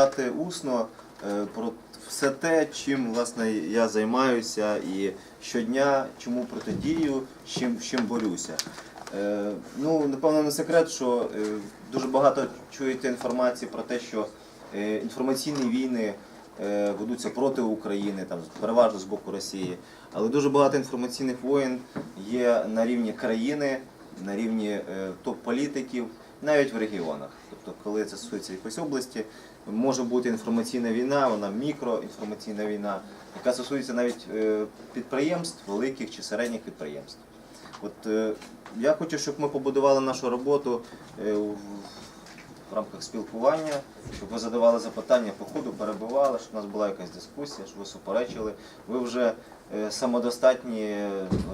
Дати усно е, про все те, чим власне я займаюся і щодня чому протидію, з чим, чим борюся. Е, Ну, напевно, не секрет, що е, дуже багато чуєте інформації про те, що інформаційні війни ведуться проти України, там переважно з боку Росії. Але дуже багато інформаційних воєн є на рівні країни, на рівні топ-політиків, навіть в регіонах. Тобто, коли це стосується якоїсь області, може бути інформаційна війна, вона мікроінформаційна війна, яка стосується навіть е, підприємств, великих чи середніх підприємств. От е, я хочу, щоб ми побудували нашу роботу е, в рамках спілкування, щоб ви задавали запитання по ходу, перебивали, щоб у нас була якась дискусія, щоб ви суперечили. Ви вже самодостатні,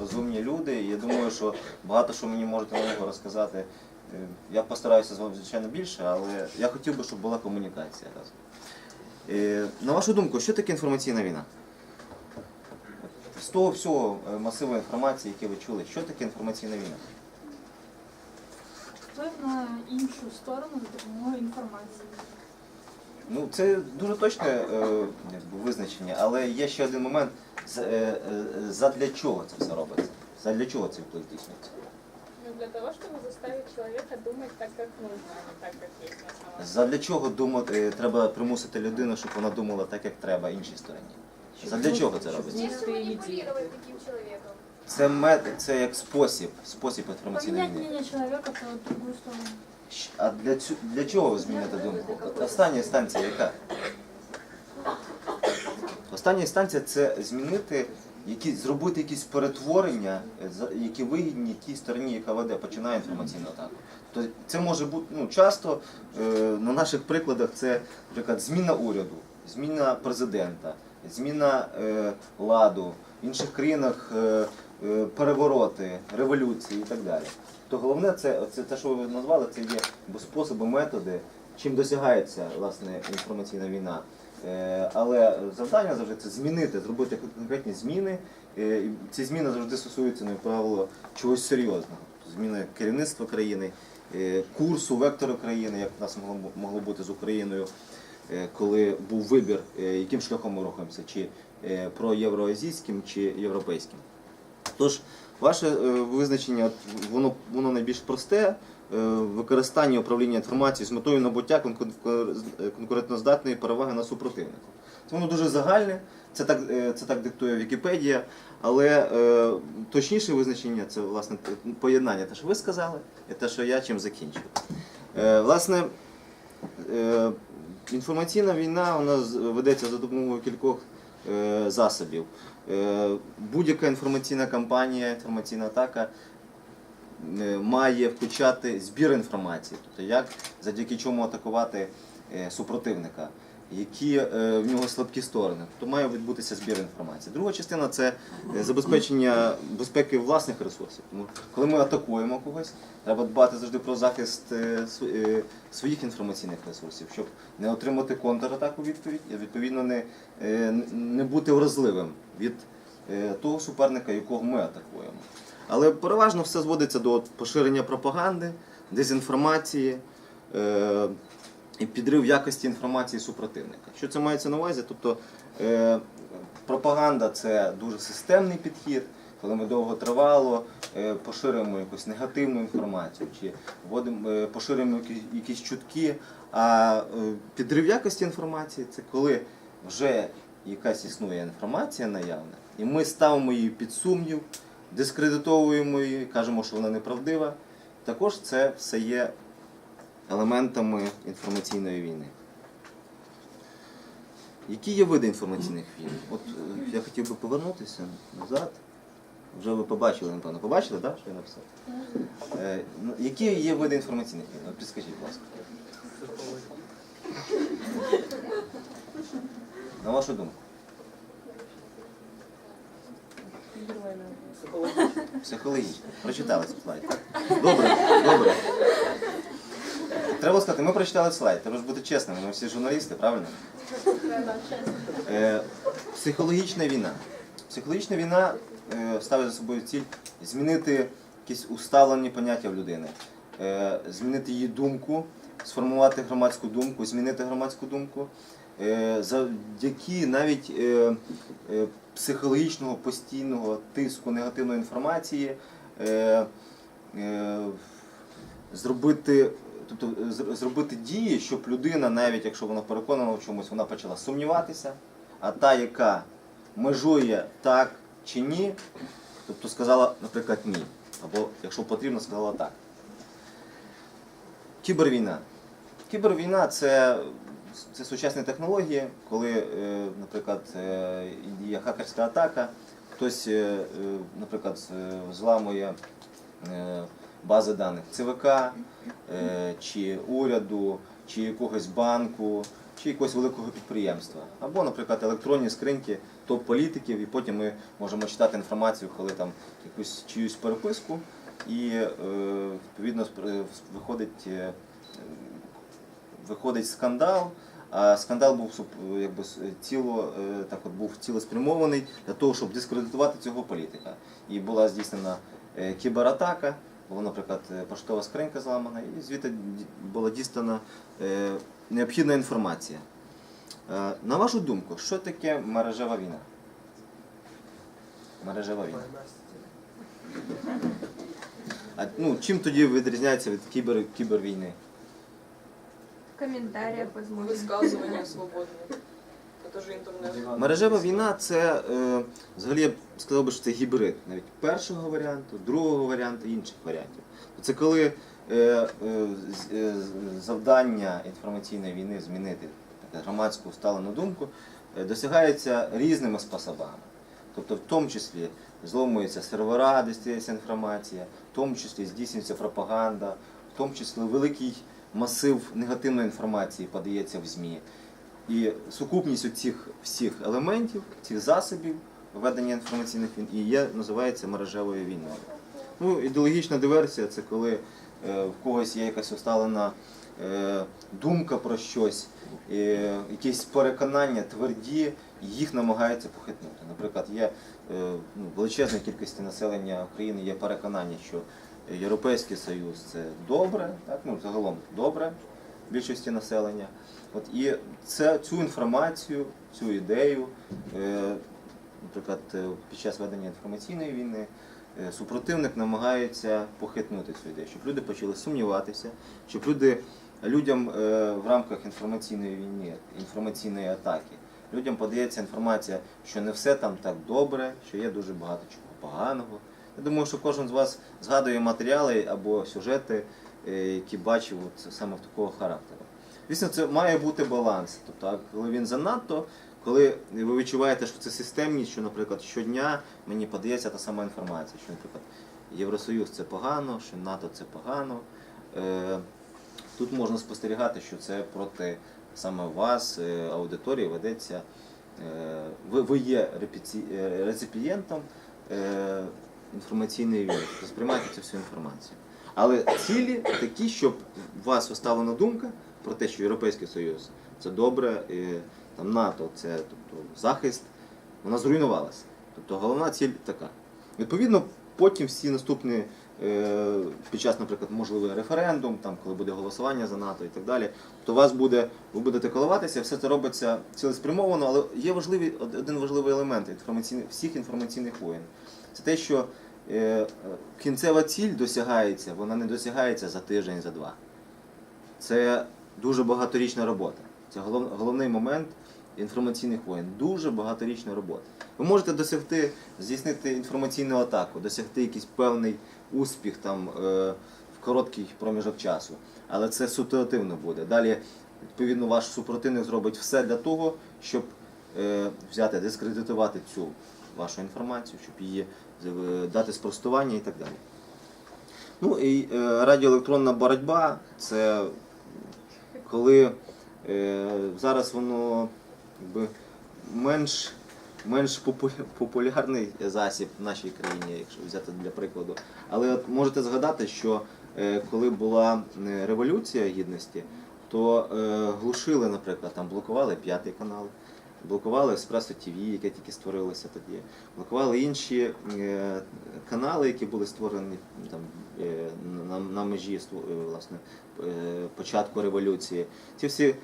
розумні люди. І я думаю, що багато що мені можете нового розказати. Е, Я постараюся з вами, звичайно, більше, але я хотів би, щоб була комунікація разом. Е, На вашу думку, що таке інформаційна війна? З того всього е, масиву інформації, яке ви чули, що таке інформаційна війна? Вплив на іншу сторону за допомогою інформації. Ну, це дуже точне е, визначення, але є ще один момент. Задля чого це все робиться? Задля чого цей вплив здійснюється? Для того, чтобы заставить человека думать так, как нужно, а не так, как есть на самом деле. Задля чого думати, треба примусити людину, щоб вона думала так, як треба іншій стороні? Задля чого це робиться? Если манипулировать таким человеком. Це мет, це як спосіб, спосіб інформаційної Поменять війни. мнение человека по другую сторону. Щ- А для, цю- для чого ви зміните думку? Остання інстанція яка? Остання інстанція це змінити, які, зробити якісь перетворення, е, які вигідні тій стороні, яка веде, починає інформаційну атаку. Тобто це може бути ну, часто е, на наших прикладах це, наприклад, зміна уряду, зміна президента, зміна е, ладу, в інших країнах е, е, перевороти, революції і так далі. То головне, це, це те, що ви назвали, це є способи, методи, чим досягається власне інформаційна війна. Е, Але завдання завжди це змінити, зробити конкретні зміни. Е, Ці зміни завжди стосуються, ну, як правило, чогось серйозного. Зміни керівництва країни, е, курсу, вектору країни, як в нас могло, бути з Україною, коли був вибір, яким шляхом ми рухаємося, чи проєвроазійським, чи європейським. Тож, ваше визначення, воно, воно найбільш просте. Е, Використання управління інформацією з метою набуття е, конкурентоздатної переваги на супротивника. Це воно дуже загальне, це так, е, це так диктує Вікіпедія, але точніше визначення це власне поєднання, те, що ви сказали, і те, що я чим закінчив. Власне, інформаційна війна вона ведеться за допомогою кількох засобів. Будь-яка інформаційна кампанія, інформаційна атака має включати збір інформації, тобто як завдяки чому атакувати е, супротивника, які е, в нього слабкі сторони. Тобто має відбутися збір інформації. Друга частина це е, забезпечення безпеки власних ресурсів. Тому коли ми атакуємо когось, треба дбати завжди про захист е, св- е, своїх інформаційних ресурсів, щоб не отримати контратаку відповідь, і відповідно не, е, не бути вразливим від е, того суперника, якого ми атакуємо. Але переважно все зводиться до поширення пропаганди, дезінформації е, і підрив якості інформації супротивника. Що це мається на увазі? Тобто е, пропаганда це дуже системний підхід, коли ми довго тривало е, поширюємо якусь негативну інформацію чи вводимо, е, поширюємо якісь, чутки. А е, підрив якості інформації це коли вже якась існує інформація наявна, і ми ставимо її під сумнів, дискредитовуємо її, кажемо, що вона неправдива. Також це все є елементами інформаційної війни. Які є види інформаційних війн? От е, я хотів би повернутися назад. Вже ви побачили, напевно. Побачили, так, що я написав? Е, ну, які є види інформаційних війн? Підскажіть, будь ласка. На вашу думку. Психологічно. Прочитали слайд. так? Добре, добре. Треба сказати, ми прочитали слайд, треба ж бути чесними, ми всі журналісти, правильно? Е, психологічна війна. Психологічна війна е, ставить за собою ціль змінити якісь усталені поняття в людини, е, змінити її думку, сформувати громадську думку, змінити громадську думку, е, завдяки навіть е, е, психологічного постійного тиску негативної інформації. е, е, Зробити, тобто е, зробити дії, щоб людина, навіть якщо вона переконана в чомусь, вона почала сумніватися, а та, яка межує так чи ні, тобто сказала, наприклад, ні. Або, якщо потрібно, сказала так. Кібервійна. Кібервійна це, це сучасні технології, коли, е, наприклад, е, є хакерська атака, хтось, е, наприклад, зламує бази даних ЦВК, чи уряду, чи якогось банку, чи якогось великого підприємства. Або, наприклад, електронні скриньки топ-політиків, і потім ми можемо читати інформацію, коли там якусь чиюсь переписку, і відповідно виходить, виходить скандал. А скандал був суп- якби с- ціло, е, так от був цілеспрямований для того, щоб дискредитувати цього політика. І була здійснена е, кібератака, була, наприклад, е, поштова скринька зламана, і звідти була дістана е, необхідна інформація. Е, На вашу думку, що таке мережева війна? Мережева війна. А ну, чим тоді відрізняється від кібер, кібервійни? В комментариях, возможно. Высказывания свободные. Это же интернет. Мережева війна це е, взагалі я б сказав би, що це гібрид навіть першого варіанту, другого варіанту і інших варіантів. Це коли е, е, з- е, з- завдання інформаційної війни змінити таку громадську усталену думку е, досягається різними способами. Тобто, в тому числі зломуються сервера, де стається інформація, в тому числі здійснюється пропаганда, в тому числі великий масив негативної інформації подається в ЗМІ. І сукупність цих всіх елементів, цих засобів ведення інформаційних війн і є, називається мережевою війною. Ну, ідеологічна диверсія це коли е, в когось є якась усталена е, думка про щось, е, якісь переконання тверді, їх намагаються похитнути. Наприклад, є ну, величезна кількість населення України є переконання, що Європейський Союз це добре, так, ну, загалом добре більшості населення. От, і це, цю інформацію, цю ідею, е, наприклад, е, під час ведення інформаційної війни е, супротивник намагається похитнути цю ідею, щоб люди почали сумніватися, щоб люди, людям е, в рамках інформаційної війни, інформаційної атаки, людям подається інформація, що не все там так добре, що є дуже багато чого поганого. Я думаю, що кожен з вас згадує матеріали або сюжети, е, які бачив от саме в такого характеру. Звісно, це має бути баланс. Тобто, коли він занадто, коли ви відчуваєте, що це системність, що, наприклад, щодня мені подається та сама інформація, що, наприклад, Євросоюз це погано, що НАТО це погано. Е, Тут можна спостерігати, що це проти саме вас, е, аудиторії, ведеться. Ви, ви є реципієнтом війни, тобто сприймаєте цю всю інформацію. Але цілі такі, щоб у вас оставлена думка про те, що Європейський Союз це добре, і там НАТО це тобто, захист, вона зруйнувалася. Тобто головна ціль така. Відповідно, потім всі наступні е, під час, наприклад, можливий референдум, там, коли буде голосування за НАТО і так далі, то вас буде, ви будете коливатися, все це робиться цілеспрямовано, але є важливий, один важливий елемент інформаційних, всіх інформаційних воєн. Це те, що кінцева ціль досягається, вона не досягається за тиждень, за два. Це дуже багаторічна робота. Це голов, головний момент інформаційних воєн. Дуже багаторічна робота. Ви можете досягти, здійснити інформаційну атаку, досягти якийсь певний успіх там, е, в короткий проміжок часу. Але це ситуативно буде. Далі, відповідно, ваш супротивник зробить все для того, щоб е, взяти, дискредитувати цю вашу інформацію, щоб її дати спростування і так далі. Ну і е, радіоелектронна боротьба це коли е, зараз воно якби, менш, менш популярний засіб в нашій країні, якщо взяти для прикладу. Але от можете згадати, що е, коли була революція гідності, то глушили, наприклад, там блокували п'ятий канал, блокували Еспресо ТВ, яке тільки створилося тоді, блокували інші е, канали, які були створені там, е, на, межі е, власне, початку революції. Ці всі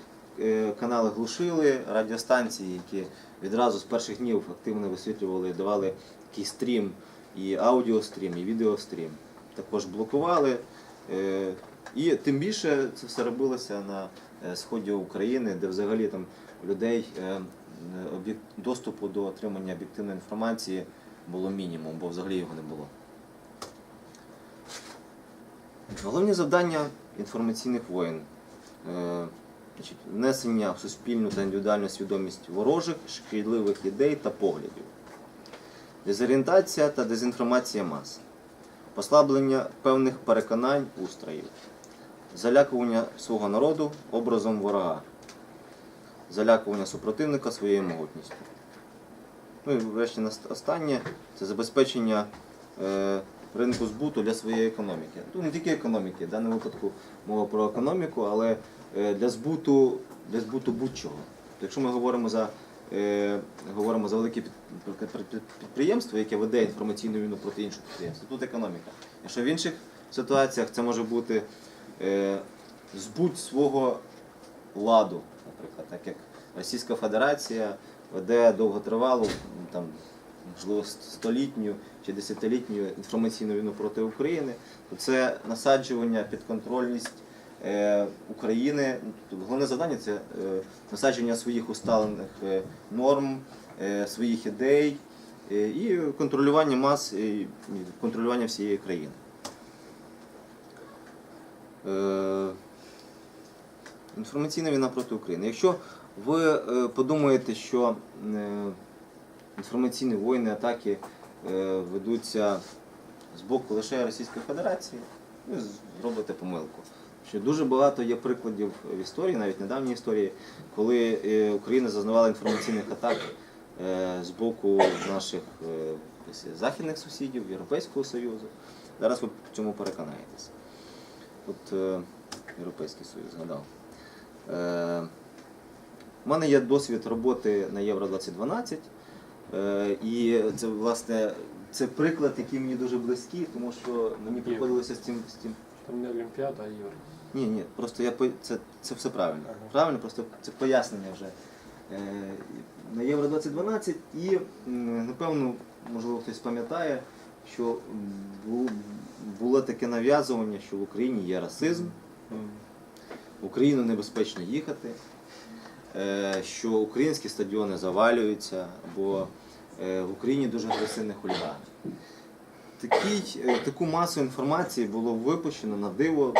канали глушили, радіостанції, які відразу з перших днів активно висвітлювали, давали такий стрім, і аудіострім, і відеострім. Також блокували. І тим більше це все робилося на сході України, де взагалі там людей доступу до отримання об'єктивної інформації було мінімум, бо взагалі його не було. Головні завдання інформаційних воєн. Е, внесення в суспільну та індивідуальну свідомість ворожих, шкідливих ідей та поглядів, дезорієнтація та дезінформація мас, послаблення певних переконань устроїв, залякування свого народу образом ворога, залякування супротивника своєю могутністю. Ну і врешті останнє це забезпечення е, ринку збуту для своєї економіки. Ну не тільки економіки, в даному випадку мова про економіку, але е, для збуту, для збуту будь-чого. Якщо ми говоримо за, е, говоримо за велике під- під- під- підприємство, яке веде інформаційну війну проти іншого підприємства, тут економіка. Якщо в інших ситуаціях це може бути е, збут свого ладу, наприклад, так як Російська Федерація веде довготривалу, там, можливо, столітню чи десятилітню інформаційну війну проти України, то це насаджування, підконтрольність е, України. Головне завдання це е, насадження своїх усталених е, норм, своїх ідей і контролювання мас, і контролювання всієї країни. Інформаційна війна проти України. Якщо ви е, подумаєте, що е, інформаційні воїни, атаки е, ведуться з боку лише Російської Федерації, ви зробите помилку. Що дуже багато є прикладів в історії, навіть недавній історії, коли Україна зазнавала інформаційних атак з боку наших західних сусідів, Європейського Союзу. Зараз ви в цьому переконаєтесь. От Європейський Союз згадав. Е, у мене є досвід роботи на Євро 2012. Е, і це власне це приклад, який мені дуже близький, тому що мені приходилося з цим. З цим. Там не Олімпіада, а Євро. Ні, ні, просто я це, це все правильно. Ага. Правильно, просто це пояснення вже. Е, на Євро 2012 і напевно, можливо, хтось пам'ятає, що було таке нав'язування, що в Україні є расизм, Україну небезпечно їхати, е, що українські стадіони завалюються, або е, в Україні дуже агресивні хулігани. Такий, е, таку масу інформації було випущено на диво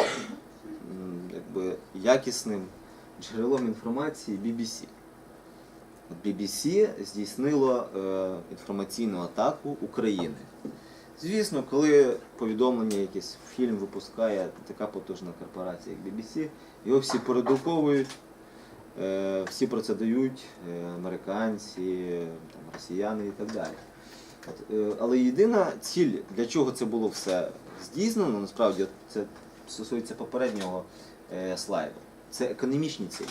якби, якісним джерелом інформації BBC. BBC здійснило інформаційну атаку України. Звісно, коли повідомлення якесь фільм випускає така потужна корпорація, як BBC, його всі передруковують, е, всі про це дають, е, американці, росіяни і так далі. Е, але єдина ціль, для чого це було все здійснено, насправді це стосується попереднього слайду, це економічні цілі.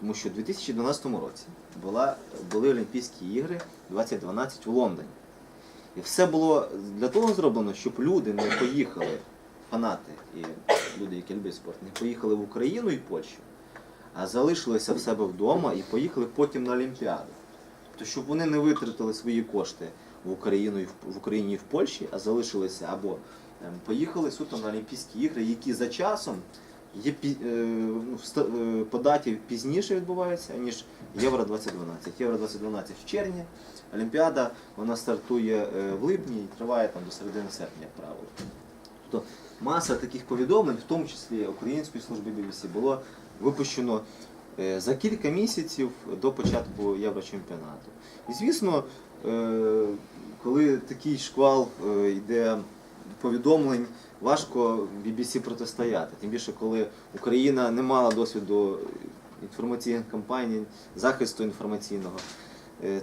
Тому що у 2012 році була, були Олімпійські ігри 2012 у Лондоні. І все було для того зроблено, щоб люди не поїхали, фанати і люди, які люблять спорт, не поїхали в Україну і Польщу, а залишилися в себе вдома і поїхали потім на Олімпіаду. Тобто, щоб вони не витратили свої кошти в Україну в, Україні і в Польщі, а залишилися або ем, поїхали суто на Олімпійські ігри, які за часом є е, ну, е, по даті пізніше відбуваються, ніж Євро 2012. Євро 2012 в червні, Олімпіада вона стартує е, в липні і триває там до середини серпня, як правило. Тобто маса таких повідомлень, в тому числі Української служби BBC, було випущено е, за кілька місяців до початку Єврочемпіонату. І звісно, е, коли такий шквал е, йде повідомлень, важко BBC протистояти. Тим більше, коли Україна не мала досвіду інформаційних кампаній, захисту інформаційного.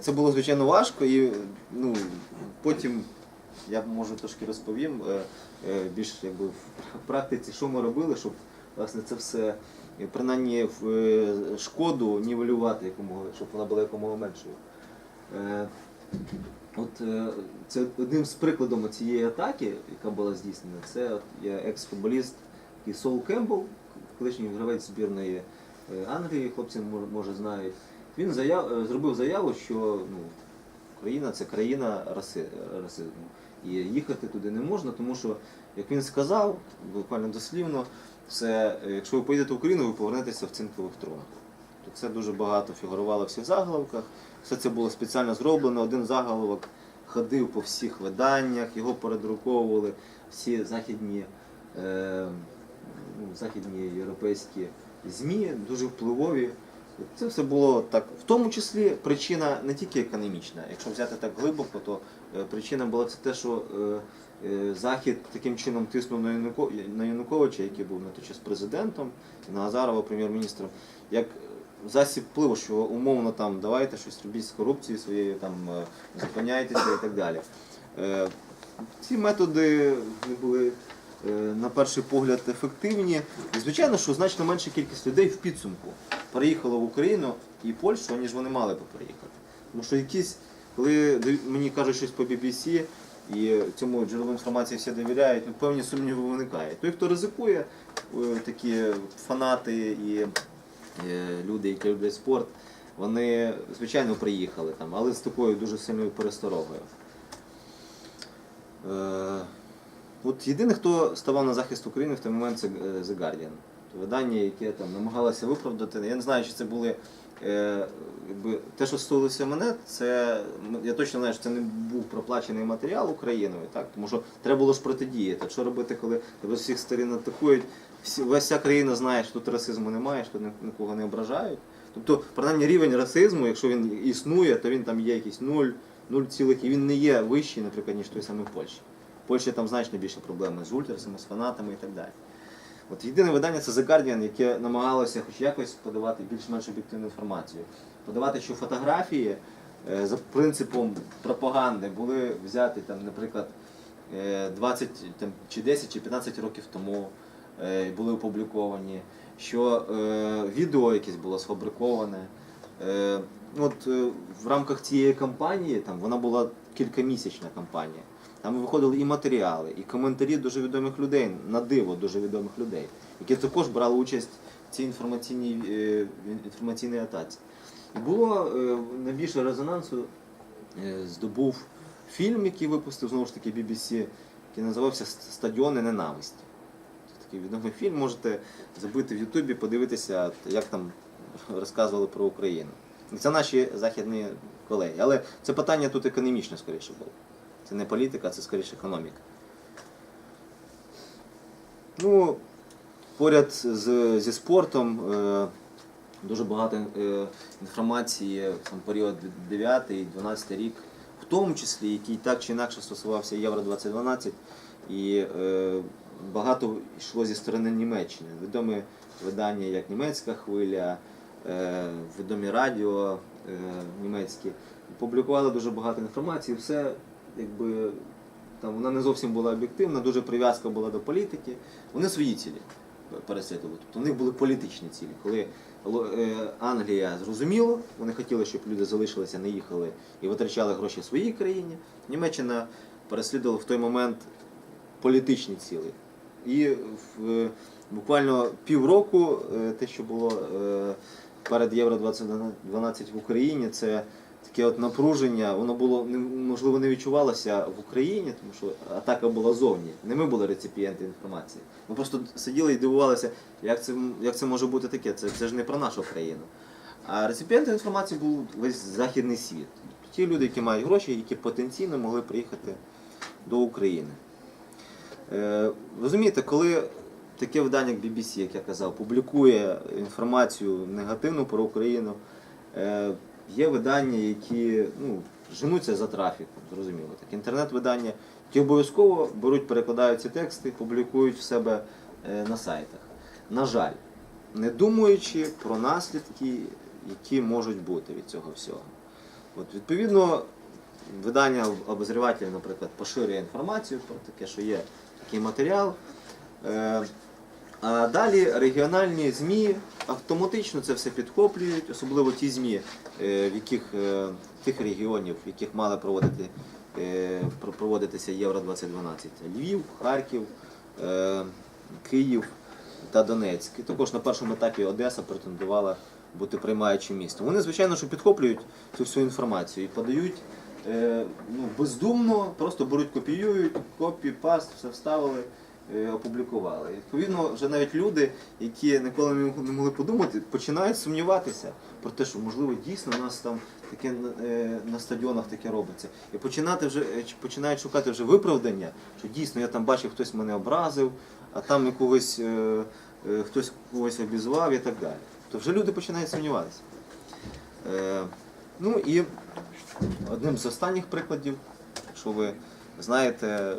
Це було звичайно важко, і ну, потім я може трошки розповім е, е, більш якби в практиці, що ми робили, щоб власне це все принаймні в е, шкоду нівелювати якомога, щоб вона була якомога меншою. Е, От е, це одним з прикладом цієї атаки, яка була здійснена, це от є екс-футболіст Сол Кембл, колишній гравець збірної е, Англії, хлопці може, знають. Він заяв, е, зробив заяву, що ну, Україна це країна раси, расизму. І їхати туди не можна, тому що, як він сказав, буквально дослівно, це е, якщо ви поїдете в Україну, ви повернетеся в цинкових тронах. Це дуже багато фігурувало в всіх заголовках. Все це було спеціально зроблено. Один заголовок ходив по всіх виданнях, його передруковували всі західні, е, ну, західні європейські ЗМІ, дуже впливові. Це все було так. В тому числі причина не тільки економічна. Якщо взяти так глибоко, то е, причина була це те, що е, е, Захід таким чином тиснув на Януковича, який був на той час президентом, і на Азарова прем'єр-міністром, як засіб впливу, що умовно там давайте щось робіть з корупцією своєю, там зупиняйтеся і так далі. Ці методи були на перший погляд ефективні. І звичайно, що значно менша кількість людей в підсумку переїхало в Україну і Польщу, ніж вони мали би переїхати. Тому що якісь, коли мені кажуть щось по BBC, і цьому джерелу інформації всі довіряють, ну, певні сумніви виникають. Той, хто ризикує, е, такі фанати і е, люди, які люблять спорт, вони, звичайно, приїхали там, але з такою дуже сильною пересторогою. Е, От єдине, хто ставав на захист України в той момент, це The Guardian. Видання, яке там намагалося виправдати. Я не знаю, чи це були. Е, якби, те, що стосувалося мене, це я точно знаю, що це не був проплачений матеріал Україною, так? тому що треба було ж протидіяти. Що робити, коли тебе з всіх сторін атакують? Всі, вся вся країна знає, що тут расизму немає, що нікого не ображають. Тобто, принаймні, рівень расизму, якщо він існує, то він там є якийсь нуль, нуль цілих, і він не є вищий, наприклад, ніж той самий в Польщі. В Польщі там значно більше проблеми з ультрасами, з фанатами і так далі. От єдине видання це The Guardian, яке намагалося хоч якось подавати більш-менш об'єктивну інформацію. Подавати, що фотографії е, за принципом пропаганди були взяті, там, наприклад, е, 20 там, чи 10 чи 15 років тому е, були опубліковані, що е, відео якесь було сфабриковане. Е, от е, в рамках цієї кампанії, там вона була кількамісячна кампанія. Там виходили і матеріали, і коментарі дуже відомих людей, на диво дуже відомих людей, які також брали участь в цій інформаційній е, інформаційній атаці. І було е, найбільше резонансу е, здобув фільм, який випустив знову ж таки BBC, який називався Стадіони ненависті. Це такий відомий фільм. Можете забити в Ютубі, подивитися, як там розказували про Україну. Це наші західні колеги. Але це питання тут економічне, скоріше було. Це не політика, це скоріше економіка. Ну, поряд з, зі спортом е, дуже багато е, інформації там, період 9 і 12 рік, в тому числі, який так чи інакше стосувався Євро 2012, і е, багато йшло зі сторони Німеччини. Відомі видання, як Німецька хвиля, е, відомі радіо е, німецькі, публікували дуже багато інформації. Все якби там вона не зовсім була об'єктивна, дуже прив'язка була до політики. Вони свої цілі переслідували. Тобто у них були політичні цілі. Коли е, Англія зрозуміло, вони хотіли, щоб люди залишилися, не їхали і витрачали гроші в своїй країні. Німеччина переслідувала в той момент політичні цілі. І в, е, буквально півроку е, те, що було перед Євро 2012 в Україні, це таке от напруження, воно було можливо не відчувалося в Україні, тому що атака була зовні. Не ми були реципієнти інформації. Ми просто сиділи і дивувалися, як це, як це може бути таке. Це, це ж не про нашу країну. А реципієнти інформації був весь західний світ. Ті люди, які мають гроші, які потенційно могли приїхати до України. Е, розумієте, коли таке видання, як BBC, як я казав, публікує інформацію негативну про Україну, е, є видання, які ну, женуться за трафіком, зрозуміло. Так, інтернет-видання, які обов'язково беруть, перекладають ці тексти, публікують в себе е, на сайтах. На жаль, не думаючи про наслідки, які можуть бути від цього всього. От, відповідно, видання обозріватель, наприклад, поширює інформацію про таке, що є такий матеріал. Е, А далі регіональні ЗМІ автоматично це все підхоплюють, особливо ті ЗМІ, в яких е, тих регіонів, в яких мали проводити, е, проводитися Євро 2012. Львів, Харків, е, Київ та Донецьк. І також на першому етапі Одеса претендувала бути приймаючим містом. Вони, звичайно, що підхоплюють цю всю інформацію і подають е, ну, бездумно, просто беруть, копіюють, копі, паст, все вставили, е, опублікували. І, Відповідно, вже навіть люди, які ніколи не могли подумати, починають сумніватися про те, що можливо дійсно у нас там таке е, на стадіонах таке робиться. І починати вже е, починають шукати вже виправдання, що дійсно я там бачив, хтось мене образив, а там якогось е, е, хтось когось обізвав і так далі. То вже люди починають сумніватися. Е, ну і одним з останніх прикладів, якщо ви знаєте,